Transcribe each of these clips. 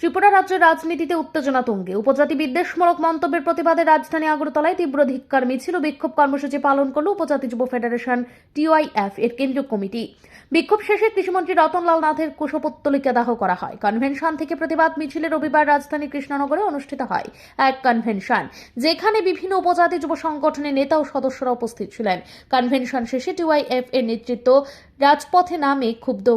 ত্রিপুরা রাজ্যের রাজনীতিতে উত্তেজনা তুঙ্গে। উপজাতি বিদ্বেষমূলক মন্তব্যের প্রতিবাদে রাজধানী আগরতলায় তীব্র ধিক্কার, মিছিল ও বিক্ষোভ কর্মসূচি পালন করল উপজাতি যুব ফেডারেশন টিওয়াইএফ এর কেন্দ্রীয় কমিটি। বিক্ষোভ শেষে কৃষিমন্ত্রী রতনলাল নাথের কুশপুত্তলিকা দাহ করা হয়। কনভেনশন থেকে প্রতিবাদ মিছিলে রবিবার রাজধানী কৃষ্ণনগরে অনুষ্ঠিত হয় এক কনভেনশন, যেখানে বিভিন্ন উপজাতি যুব সংগঠনের নেতা ও সদস্যরা উপস্থিত ছিলেন। কনভেনশন শেষে টিওয়াইএফ এর নেতৃত্ব রাজপথে নামে ক্ষুব্ধ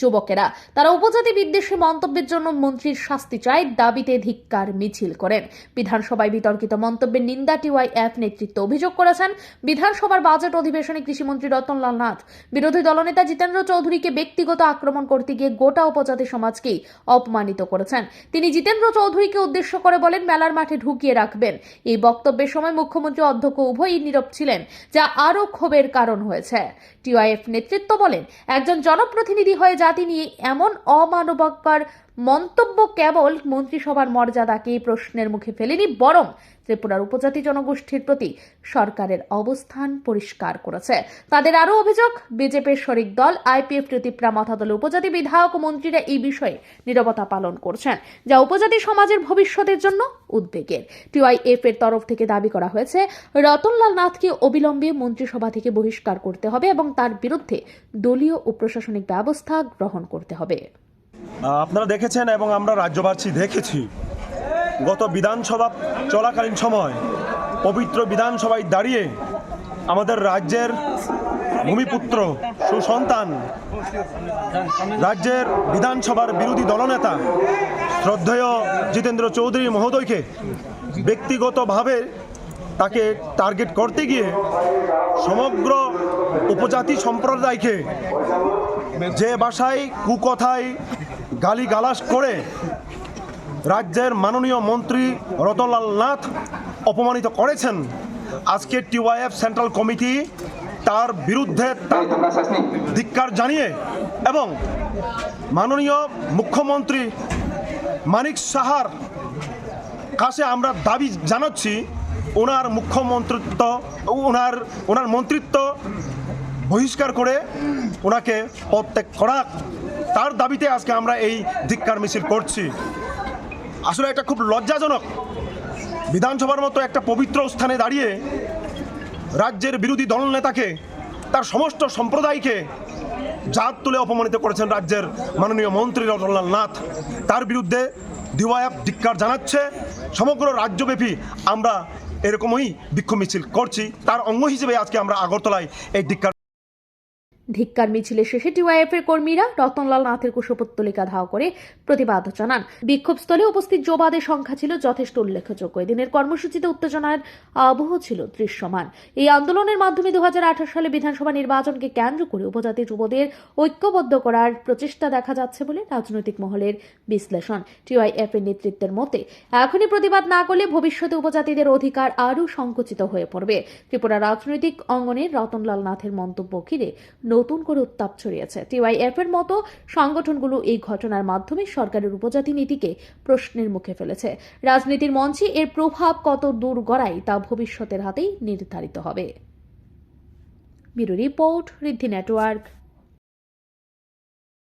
যুবকেরা। তারা উপজাতি বিদ্বেষী মন্তব্যের জন্য মন্ত্রীর শাস্তি চায়, দাবিতে ধিক্কার, মিছিল করেন। বিধানসভায় বিতর্কিত মন্তব্যের নিন্দা টিওয়াইএফ নেতৃত্ব অভিযোগ করেছেন। বিধানসভার বাজেট অধিবেশনে কৃষিমন্ত্রী রতনলাল নাথ, বিরোধী দলনেতা জিতেন্দ্র চৌধুরীকে ব্যক্তিগত আক্রমণ করতে গিয়ে গোটা উপজাতি সমাজকেই অপমানিত করেছেন। তিনি জিতেন্দ্র চৌধুরীকে উদ্দেশ্য করে বলেন, মেলার মাঠে ঢুকিয়ে রাখবেন। এই বক্তব্যের সময় মুখ্যমন্ত্রী অধ্যক্ষ উভয়ই নীরব ছিলেন, যা আরও ক্ষোভের কারণ হয়েছে। টিওআইএফ নেতৃত্ব বলেন, একজন জনপ্রতিনিধি হয়ে জাতি নিয়ে এমন অমানবকর মন্তব্য কেবল মন্ত্রিসভার মর্যাদাকেই প্রশ্নের মুখে ফেলেনি, বরং ত্রিপুরার উপজাতি জনগোষ্ঠীর প্রতি সরকারের অবস্থান পরিষ্কার করেছে। তাদের আরও অভিযোগ, বিজেপির শরিক দল, আইপিএফ ত্রিপুরা মতাদলের উপজাতি বিধায়ক মন্ত্রীরা এই বিষয়ে নীরবতা পালন করছেন, যা উপজাতি সমাজের ভবিষ্যতের জন্য উদ্বেগের। টিওআইএফ এর তরফ থেকে দাবি করা হয়েছে, রতনলাল নাথকে অবিলম্বে মন্ত্রিসভা থেকে বহিষ্কার করতে হবে এবং তার বিরুদ্ধে দলীয় ও প্রশাসনিক ব্যবস্থা গ্রহণ করতে হবে। আপনারা দেখেছেন এবং আমরা রাজ্যবাসী দেখেছি, গত বিধানসভা চলাকালীন সময়, পবিত্র বিধানসভায় দাঁড়িয়ে আমাদের রাজ্যের ভূমিপুত্র সুসন্তান, রাজ্যের বিধানসভার বিরোধী দলনেতা শ্রদ্ধেয় জিতেন্দ্র চৌধুরী মহোদয়কে ব্যক্তিগতভাবে তাকে টার্গেট করতে গিয়ে সমগ্র উপজাতি সম্প্রদায়কে যে ভাষায় কুকথায় গালি গালাস করে রাজ্যের মাননীয় মন্ত্রী রতনলাল নাথ অপমানিত করেছেন, আজকে টিওয়াইএফ সেন্ট্রাল কমিটি তার বিরুদ্ধে ধিক্কার জানিয়ে এবং মাননীয় মুখ্যমন্ত্রী মানিক সাহার কাছে আমরা দাবি জানাচ্ছি, ওনার মুখ্যমন্ত্রিত্ব, ওনার ওনার মন্ত্রিত্ব বহিষ্কার করে ওনাকে প্রত্যেক করা তার দাবিতে আজকে আমরা এই ধিক্কার মিছিল করছি। আসলে এটা খুব লজ্জাজনক। বিধানসভার মতো একটা পবিত্র স্থানে দাঁড়িয়ে রাজ্যের বিরোধী দলনেতাকে তার সমস্ত সম্প্রদায়কে জাত তুলে অপমানিত করেছেন রাজ্যের মাননীয় মন্ত্রী রতনলাল নাথ। তার বিরুদ্ধে ডিওয়াইএফ ধিক্কার জানাচ্ছে। সমগ্র রাজ্যব্যাপী আমরা এরকমই বিক্ষোভ মিছিল করছি। তার অঙ্গ হিসেবে আজকে আমরা আগরতলায় এই ধিক্কার ধিক্কার মিছিলে শেষে টিওয়াইএফ এর কর্মীরা রতনলাল নাথের কুশপুত্তলিকা ধাও করে প্রতিবাদ জানান। বিক্ষোভস্থলে উপস্থিত যোবাদের সংখ্যা ছিল যথেষ্ট উল্লেখযোগ্য। এদিনের কর্মসূচিতে উত্তেজনার আবহ ছিল দৃশ্যমান। এই আন্দোলনের মাধ্যমে দু হাজার আঠারো সালে বিধানসভা নির্বাচনকে কেন্দ্র করে উপজাতি যুবদের ঐক্যবদ্ধ করার প্রচেষ্টা দেখা যাচ্ছে বলে রাজনৈতিক মহলের বিশ্লেষণ। টিওয়াইএফ এর নেতৃত্বের মতে, এখনই প্রতিবাদ না করলে ভবিষ্যতে উপজাতিদের অধিকার আরও সংকুচিত হয়ে পড়বে। ত্রিপুরা রাজনৈতিক অঙ্গনে রতনলাল নাথের মন্তব্য ঘিরে নতুন করে উত্তাপ ছড়িয়েছে। টিওয়াইএফ এর মতো সংগঠনগুলো এই ঘটনার মাধ্যমে সরকারের উপজাতি নীতিকে প্রশ্নের মুখে ফেলেছে। রাজনীতির মঞ্চে এর প্রভাব কত দূর গড়াই তা ভবিষ্যতের হাতেই নির্ধারিত হবে। Bureau report Riddhi network.